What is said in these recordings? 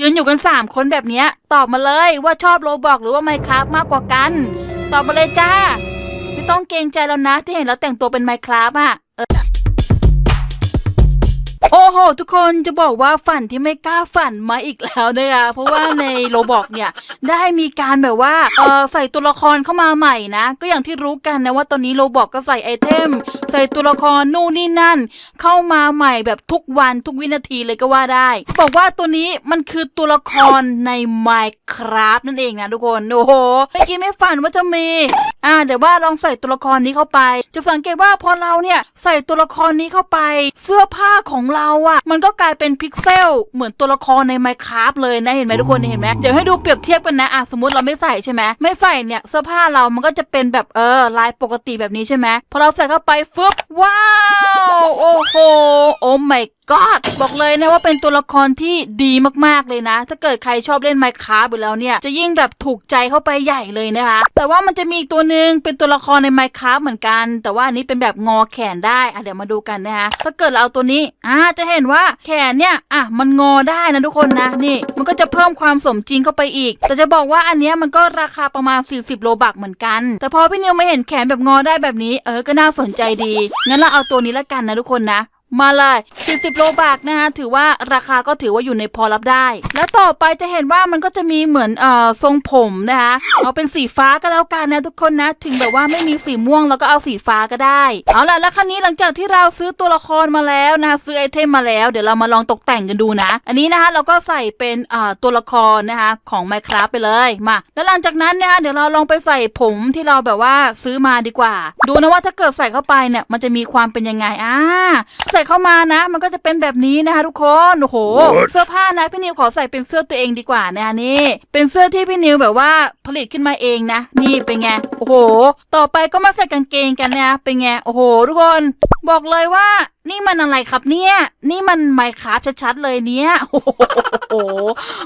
ยืนอยู่กัน 3 คนแบบเนี้ย ตอบมาเลยว่าชอบโรบอกหรือว่าไมค์ครับมากกว่ากัน ตอบมาเลยจ้า ไม่ต้องเกรงใจแล้วนะที่เห็นเราแต่งตัวเป็นไมค์ครับอะเออ โอ้โห ทุกคนจะบอกว่าฝันที่ไม่กล้าฝันมาอีกแล้วนะคะเพราะว่าในโรบอกเนี่ยได้มีการแบบว่าเออใส่ตัวละครเข้ามาใหม่นะ ก็อย่างที่รู้กันนะว่าตอนนี้โรบอกก็ใส่ไอเทม ใส่ตัวละครนู่นนี่นั่น เข้ามาใหม่แบบทุกวันทุกวินาทีเลยก็ว่าได้ บอกว่าตัวนี้มันคือตัวละครใน Minecraft นั่นเองนะทุกคนโอ้โหไม่คิดไม่ฝันว่าจะมีอ่าเดี๋ยวว่าลองใส่ตัวละครนี้เข้าไป จะสังเกตว่าพอเราเนี่ยใส่ตัวละครนี้เข้าไป เสื้อผ้าของเราอะ่ะมันก็กลายเป็นพิกเซลเหมือนตัวละครใน Minecraft เลยนะเห็นไหมทุกคนเห็นไหมเดี๋ยวให้ดูเปรียบเทียบกันนะอะสมมติเราไม่ใส่ใช่ไหมไม่ใส่เนี่ยเสื้อผ้าเรามันก็จะเป็นแบบเออลายปกติแบบนี้ใช่ไหมพอเราใส่เข้าไปฟึบว้าวโอ้โหโอ้ my god บอกเลยนะว่าเป็นตัวละครที่ดีมากๆเลยนะ ถ้าเกิดใครชอบเล่น Minecraft อยู่แล้วเนี่ย จะยิ่งแบบถูกใจเข้าไปใหญ่เลยนะคะ แต่ว่ามันจะมีตัวหนึ่งเป็นตัวละครใน Minecraft เหมือนกัน แต่ว่าอันนี้เป็นแบบงอแขนได้อะเดี๋ยวมาดูกันนะคะ ถ้าเกิดเราเอาตัวนี้อ่าจะเห็นว่าแขนเนี่ยอะมันงอได้นะทุกคนนะนี่ มันก็จะเพิ่มความสมจริงเข้าไปอีก แต่จะบอกว่าอันเนี้ยมันก็ราคาประมาณ 40 โลบักเหมือนกัน แต่พอพี่นิวมาเห็นแขนแบบงอได้แบบนี้ เออก็น่าสนใจดีงั้นเราเอาตัวนี้ละกันนะทุกคนนะ มาเลย40โลบาทนะคะถือว่าราคาก็ถือว่าอยู่ในพอรับได้ แล้วต่อไปจะเห็นว่ามันก็จะมีเหมือนเอ่อทรงผมนะคะเอาเป็นสีฟ้าก็แล้วกันนะทุกคนนะ ถึงแบบว่าไม่มีสีม่วงเราก็เอาสีฟ้าก็ได้เอาล่ะแล้วครั้นี้หลังจากที่เราซื้อตัวละครมาแล้วนะคะซื้อไอเทมมาแล้วเดี๋ยวเรามาลองตกแต่งกันดูนะ อันนี้นะคะเราก็ใส่เป็นเอ่อตัวละครนะคะของ Minecraft ไปเลยมาแล้วหลังจากนั้นนะคะเดี๋ยวเราลองไปใส่ผมที่เราแบบว่าซื้อมาดีกว่า ดูนะว่าถ้าเกิดใส่เข้าไปเนี่ยมันจะมีความเป็นยังไงอ่าใส่เข้ามานะ มันก็จะเป็นแบบนี้นะคะทุกคนโอ้โหเสื้อผ้านะพี่นิวขอใส่เป็นเสื้อตัวเองดีกว่านะคะนี่ เป็นเสื้อที่พี่นิวแบบว่าผลิตขึ้นมาเองนะ นี่เป็นไงโอ้โห ต่อไปก็มาใส่กางเกงกันนะเป็นไงโอ้โห ทุกคน บอกเลยว่านี่มันอะไรครับเนี่ย นี่มันไมค์ครับชัดๆเลยเนี่ยโอ้โห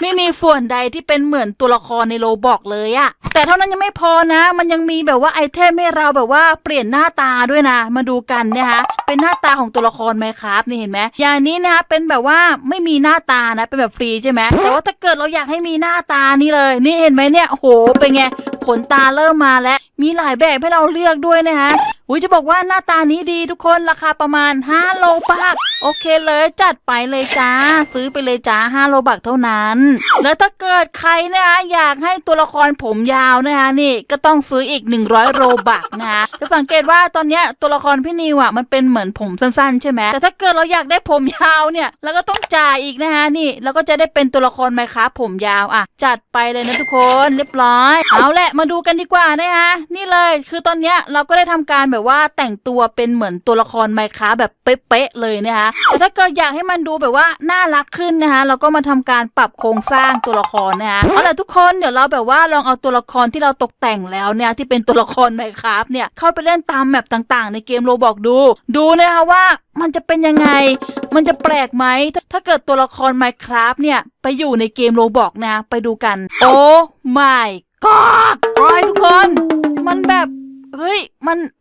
ไม่มีส่วนใดที่เป็นเหมือนตัวละครในโลบอกเลยอะแต่เท่านั้นยังไม่พอนะ มันยังมีแบบว่าไอเทมให้เราแบบว่าเปลี่ยนหน้าตาด้วยนะ มาดูกันนะคะเป็นหน้าตาของตัวละครไหมครับนี่เห็นไหมอย่างนี้นะคะเป็นแบบว่าไม่มีหน้าตานะเป็นแบบฟรีใช่ไหมแต่ว่าถ้าเกิดเราอยากให้มีหน้าตานี่เลย นี่เห็นไหมเนี่ยโอ้โหเป็นไงขนตาเริ่มมาแล้วมีหลายแบบให้เราเลือกด้วยนะคะ อุ้ยจะบอกว่าหน้าตานี้ดีทุกคนราคาประมาณ 5 โลบักโอเคเลยจัดไปเลยจ้า ซื้อไปเลยจ้า 5 โลบักเท่านั้น แล้วถ้าเกิดใครนะคะอยากให้ตัวละครผมยาวนะคะนี่ก็ต้องซื้ออีก 100 โลบักนะคะจะสังเกตว่าตอนเนี้ยตัวละครพี่นิวอะมันเป็นเหมือนผมสั้นๆ ใช่ไหมแต่ถ้าเกิดเราอยากได้ผมยาวเนี่ยเราก็ต้องจ่ายอีกนะคะนี่เราก็จะได้เป็นตัวละครไหมครับผมยาวอะ จัดไปเลยนะทุกคนเรียบร้อย เอาแหละมาดูกันดีกว่านะคะนี่เลยคือตอนเนี้ยเราก็ได้ทำการแบบว่าแต่งตัวเป็นเหมือนตัวละครไมค์คราแบบเป๊ะๆเลยนะคะแต่ถ้าเกิดอยากให้มันดูแบบว่าน่ารักขึ้นนะคะเราก็มาทำการปรับโครงสร้างตัวละครนะคะเอาล่ะทุกคนเดี๋ยวเราแบบว่าลองเอาตัวละครที่เราตกแต่งแล้วเนี่ยที่เป็นตัวละครไมค์คราเนี่ยเข้าไปเล่นตามแมปต่างๆ ในเกมโรบอกดู ดูนะคะว่ามันจะเป็นยังไง มันจะแปลกไหม ถ้าเกิดตัวละคร Minecraft เนี่ย ไปอยู่ในเกมโรบอกนะ ไปดูกัน โอ้ my god โอ้ยทุกคน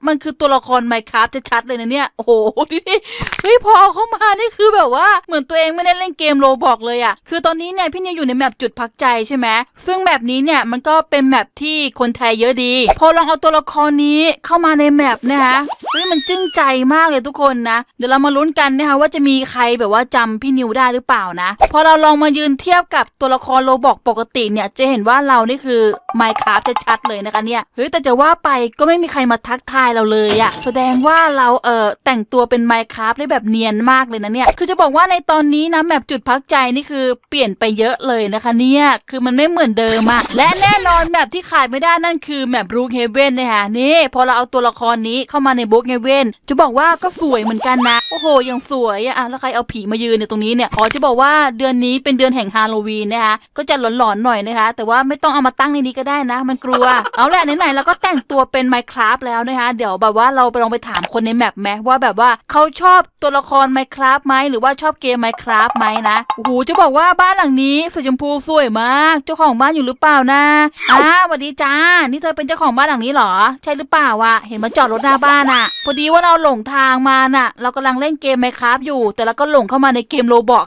มันคือตัวละคร Minecraft จะชัดๆเลยนะเนี่ย โอ้โหดูดิเฮ้ยพอเข้ามานี่คือแบบว่าเหมือนตัวเองไม่ได้เล่นเกมโรบอกเลยอะคือตอนนี้เนี่ยพี่นิวอยู่ในแมปจุดพักใจใช่ไหมซึ่งแมปนี้เนี่ยมันก็เป็นแมปที่คนไทยเยอะดี พอลองเอาตัวละครนี้เข้ามาในแมปนะคะเฮ้ยมันจึ้งใจมากเลยทุกคนนะ เดี๋ยวเรามาลุ้นกันนะคะว่าจะมีใครแบบว่าจำพี่นิวได้หรือเปล่านะ พอเราลองมายืนเทียบกับตัวละครโรบอกปกติเนี่ยจะเห็นว่าเรานี่คือ Minecraft จะชัดเลยนะคะเนี่ยเฮ้ยแต่จะว่าไปก็ไม่มีใครมาทักทายเราเลยอะแสดงว่าเราเออแต่งตัวเป็น Minecraft ได้แบบเนียนมากเลยนะเนี่ย คือจะบอกว่าในตอนนี้นะแมปจุดพักใจนี่คือเปลี่ยนไปเยอะเลยนะคะเนี่ย คือมันไม่เหมือนเดิมอะและแน่นอนแมปที่ขาดไม่ได้นั่นคือแมปรู k เฮเว่นนะคะนี่พอเราเอาตัวละครนี้เข้ามาในบุ๊กเฮเว่นจะบอกว่าก็สวยเหมือนกันนะ โอ้โหยังสวยอะอะแล้วใครเอาผีมายืนเนี่ยตรงนี้เนี่ยอ๋อจะบอกว่าเดือนนี้เป็นเดือนแห่งฮาโลวีนนะคะก็จะหลอนๆหน่อยนะคะ แต่ว่าไม่ต้องเอามาตั้งในนี้ก็ได้นะ มันกลัว เอาแหละไหนๆเราก็แต่งตัวเป็น Minecraft แล้วนะคะเดี๋ยวี๋ยวแบบว่าเราไปลองไปถามคนในแมปไหมว่าแบบว่าเขาชอบตัวละคร Minecraft ไหมหรือว่าชอบเกม Minecraft ไหมนะโอ้โหจะบอกว่าบ้านหลังนี้สีชมพูสวยมาก เจ้าของบ้านอยู่หรือเปล่านะอ้าสวัสดีจ้า นี่เธอเป็นเจ้าของบ้านหลังนี้เหรอ ใช่หรือเปล่าวะเห็นมาจอดรถหน้าบ้านอะพอดีว่าเราหลงทางมาน่ะ เรากำลังเล่นเกม Minecraft อยู่ แต่เราก็หลงเข้ามาในเกมโรบอก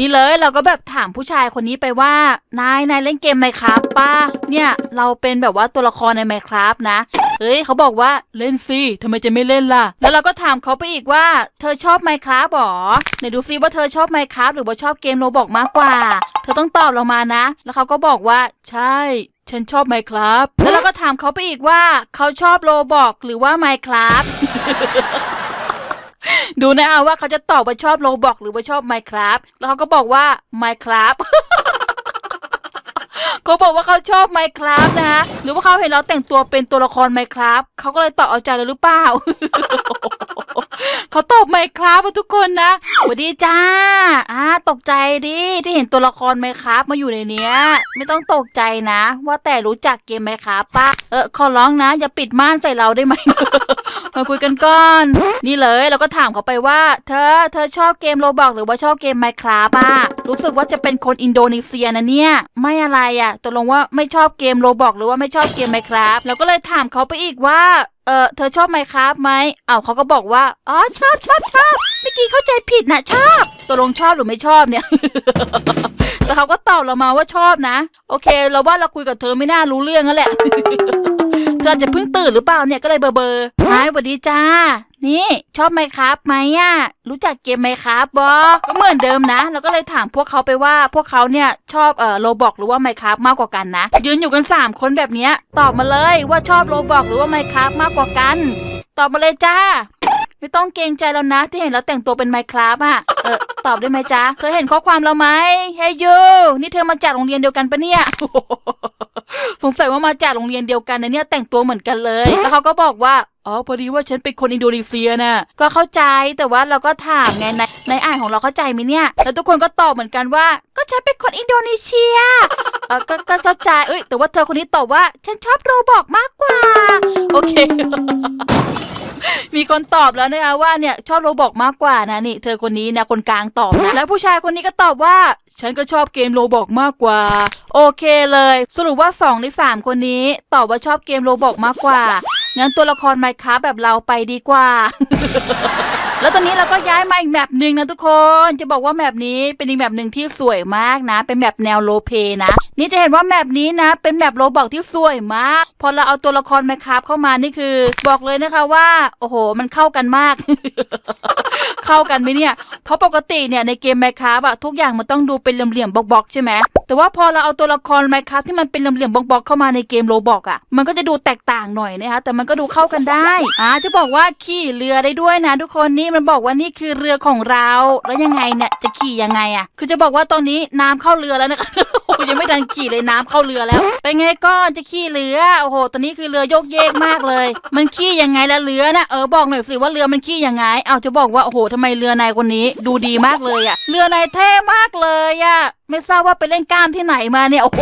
นี่เลยเราก็แบบถามผู้ชายคนนี้ไปว่านายนายเล่นเกมไหมครับป้าเนี่ยเราเป็นแบบว่าตัวละครในไหมครับนะ เฮ้ยเขาบอกว่าเล่นสิทำไมจะไม่เล่นล่ะ แล้วเราก็ถามเขาไปอีกว่า เธอชอบไมครับหรอไหนดูซิว่าเธอชอบไมครับหรือว่าชอบเกมโรบอกมากกว่า เธอต้องตอบเรามานะ แล้วเขาก็บอกว่าใช่ฉันชอบไมครับ แล้วเราก็ถามเขาไปอีกว่า เขาชอบโรบอกหรือว่าไมครับดูนะเอาว่าเขาจะตอบว่าชอบโรบอกหรือว่าชอบไมครับแล้วเขาก็บอกว่าไมครับ เขาบอกว่าเขาชอบไมครับนะฮะหรือว่าเขาเห็นเราแต่งตัวเป็นตัวละครไมครับเขาก็เลยตอบเอาใจเลยหรือเปล่า เขาตอบไมครับทุกคนนะสวัสดีจ้าอ่าตกใจดิที่เห็นตัวละครไมครับมาอยู่ในเนี้ย ไม่ต้องตกใจนะ ว่าแต่รู้จักเกมไมครับปะเออขอร้องนะ อย่าปิดม่านใส่เราได้ไหมมาคุยกันก่อน นี่เลยเราก็ถามเขาไปว่า เธอ เธอชอบเกมโรบอกหรือว่าชอบเกมไมครับอะรู้สึกว่าจะเป็นคนอินโดนีเซียนะเนี่ย ไม่อะไรอะตกลงว่าไม่ชอบเกมโรบอกหรือว่าไม่ชอบเกมไมครับเราก็เลยถามเขาไปอีกว่า เออเธอชอบไหมครับไหมเอ้าเขาก็บอกว่า อ๋อชอบชอบชอบเมื่อกี้เข้าใจผิดนะชอบตกลงชอบหรือไม่ชอบเนี่ย แต่เขาก็ตอบเรามาว่าชอบนะ โอเค เราว่าเราคุยกับเธอไม่น่ารู้เรื่องนั่นแหละ เธอจจะเพิ่งตื่นหรือเปล่าเนี่ยก็เลยเบอร์เบอร์ฮายสวัสดีจ้า นี่ชอบไหมครับไหมอะรู้จักเกมไหมครับบอก็เหมือนเดิมนะเราก็เลยถามพวกเขาไปว่าพวกเขาเนี่ยชอบเอ่อโลบอกหรือว่าไมครับมากกว่ากันนะ ยืนอยู่กันสามคนแบบนี้ตอบมาเลยว่าชอบโลบอกหรือว่าไมครับมากกว่ากัน ตอบมาเลยจ้า ไม่ต้องเกรงใจแล้วนะที่เห็นเราแต่งตัวเป็นไมครับอะ เออตอบได้ไหมจ๊ะเธอเห็นข้อความเราไหมเฮ้ยยูนี่เธอมาจากโรงเรียนเดียวกันปะเนี่ย สงสัยว่ามาจากโรงเรียนเดียวกันนะเนี่ยแต่งตัวเหมือนกันเลย แล้วเขาก็บอกว่า อ๋อ พอดีว่าฉันเป็นคนอินโดนีเซียน่ะ ก็เข้าใจ แต่ว่าเราก็ถามไงในในอ่านของเราเข้าใจไหมเนี่ย แล้วทุกคนก็ตอบเหมือนกันว่า ก็ฉันเป็นคนอินโดนีเซียเออก็ก็เข้าใจ เอ้ย แต่ว่าเธอคนนี้ตอบว่า ฉันชอบโรบอกมากกว่า โอเคมีคนตอบแล้วนะคะว่าเนี่ยชอบโรบอกมากกว่านะนี่ เธอคนนี้นะคนกลางตอบนะ แล้วผู้ชายคนนี้ก็ตอบว่า ฉันก็ชอบเกมโรบอกมากกว่า โอเคเลย สรุปว่า2ใน3 คนนี้ ตอบว่าชอบเกมโรบอกมากกว่างั้นตัวละครไมค์คราฟแบบเราไปดีกว่า แล้วตอนนี้เราก็ย้ายมาอีกแมปหนึ่งนะทุกคน จะบอกว่าแมปนี้เป็นอีกแมปหนึ่งที่สวยมากนะ เป็นแมปแนวโลเพนะ นี่จะเห็นว่าแมปนี้นะ เป็นแมปโรบอกที่สวยมาก พอเราเอาตัวละครไมค์คราฟเข้ามานี่คือ บอกเลยนะคะว่า โอ้โห มันเข้ากันมาก เข้ากันไหมเนี่ย เพราะปกติเนี่ยในเกมไมค์คราฟอะทุกอย่างมันต้องดูเป็นเหลี่ยมๆบอกๆใช่ไหมแต่ว่าพอเราเอาตัวละครไมค์คราฟที่มันเป็นเหลี่ยมๆบอกๆเข้ามาในเกมโรบอกอะมันก็จะดูแตกต่างหน่อยนะคะแต่มันก็ดูเข้ากันได้อ่าจะบอกว่าขี่เรือได้ด้วยนะทุกคนนี่มันบอกว่านี่คือเรือของเรา แล้วยังไงเนี่ยจะขี่ยังไงอะคือจะบอกว่าตอนนี้น้ำเข้าเรือแล้วนะคะโอ้ยังไม่ทันขี่เลยน้ำเข้าเรือแล้ว เป็นไงก้อนจะขี่เรือ โอ้โห ตอนนี้คือเรือโยกเยกมากเลย มันขี่ยังไงละเรือนะเออบอกหน่อยสิว่าเรือมันขี่ยังไง เอาจะบอกว่าโอ้โหทำไมเรือนายคนนี้ดูดีมากเลยอะเรือนายเท่มากเลยอะไม่ทราบว่าไปเล่นกล้ามที่ไหนมาเนี่ยโอ้โห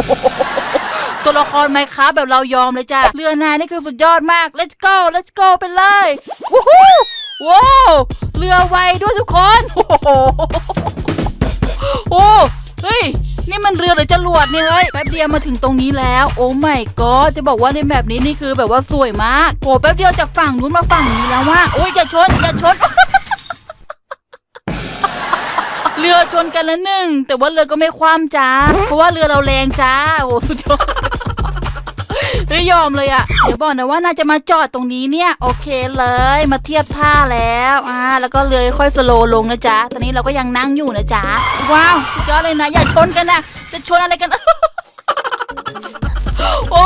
ตัวละครไมค์ครับแบบเรายอมเลยจ้ะ เรือนายนี่คือสุดยอดมาก let's go let's go ไปเลยวู้ฮู้ ว้าวเรือไวด้วยทุกคนโอ้โหโอ้เฮ้ยนี่มันเรือหรือจรวดเนี่ยเฮ้ยแป๊บเดียวมาถึงตรงนี้แล้ว โอ้ไม่ก็จะบอกว่าในแบบนี้นี่คือแบบว่าสวยมากโอ้แป๊บเดียวจากฝั่งนู้นมาฝั่งนี้แล้วว่าโอ้ยอย่าชนอย่าชนเรือชนกันละหนึ่งแต่ว่าเรือก็ไม่คว่ำจ้าเพราะว่าเรือเราแรงจ้าโอ้สุดยอด เฮ้ยอมเลยอะเดี๋ยวบอกนะว่าน่าจะมาจอดตรงนี้เนี่ย โอเคเลยมาเทียบท่าแล้วอ่าแล้วก็เรือค่อยสโลลงนะจ๊ะตอนนี้เราก็ยังนั่งอยู่นะจ๊ะว้าวสุดยอดเลยนะ อย่าชนกันนะจะชนอะไรกัน โอ้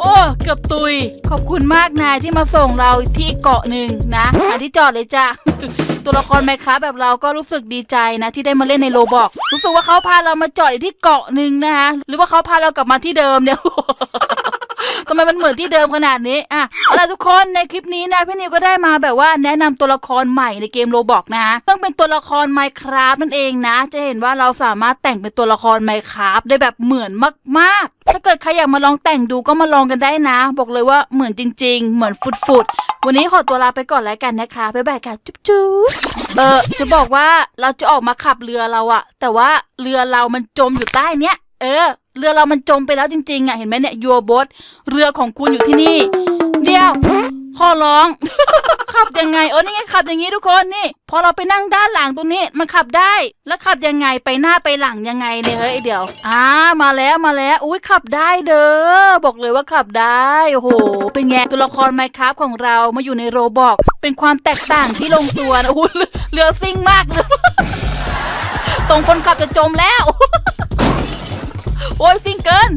โอ้เกือบตุย ขอบคุณมากนายที่มาส่งเราที่เกาะหนึ่งนะมาที่จอดเลยจ้ะตัวละครไมค์ครับแบบเราก็รู้สึกดีใจนะที่ได้มาเล่นในโลบอกรู้สึกว่าเขาพาเรามาจอดที่เกาะหนึ่งนะคะหรือว่าเขาพาเรากลับมาที่เดิมเนี่ย ทำไมมันเหมือนที่เดิมขนาดนี้อะเอาล่ะทุกคนในคลิปนี้นะพี่นิวก็ได้มาแบบว่าแนะนำตัวละครใหม่ในเกมโรบอกนะฮะซึ่งเป็นตัวละครไมครับนั่นเองนะ จะเห็นว่าเราสามารถแต่งเป็นตัวละครไมค์ครับได้แบบเหมือนมากๆ ถ้าเกิดใครอยากมาลองแต่งดูก็มาลองกันได้นะ บอกเลยว่าเหมือนจริง ๆ เหมือนฟุดๆวันนี้ขอตัวลาไปก่อนแล้วกันนะคะบ๊ายบายค่ะจุ๊บจุ๊บเออจะบอกว่าเราจะออกมาขับเรือเราอะแต่ว่าเรือเรามันจมอยู่ใต้เนี้ยเออ เรือเรามันจมไปแล้วจริงๆอะเห็นไหมเนี่ยยัวบดเรือของคุณอยู่ที่นี่ เดียวขอร้อง ขับยังไงเออนี่ไงขับอย่างนี้ทุกคนนี่ พอเราไปนั่งด้านหลังตรงนี้มันขับได้ แล้วขับยังไงไปหน้าไปหลังยังไงเนี่ยเฮ้ยเดี๋ยวอ่ามาแล้วมาแล้วอุ้ยขับได้เด้อบอกเลยว่าขับได้โอ้โหเป็นไงตัวละครไมครับของเรามาอยู่ในโรบอกเป็นความแตกต่างที่ลงตัวนะโอ้โหเรือซิ่งมากเลยตรงคนขับจะจมแล้ว โอ้ยซิ่งเกิน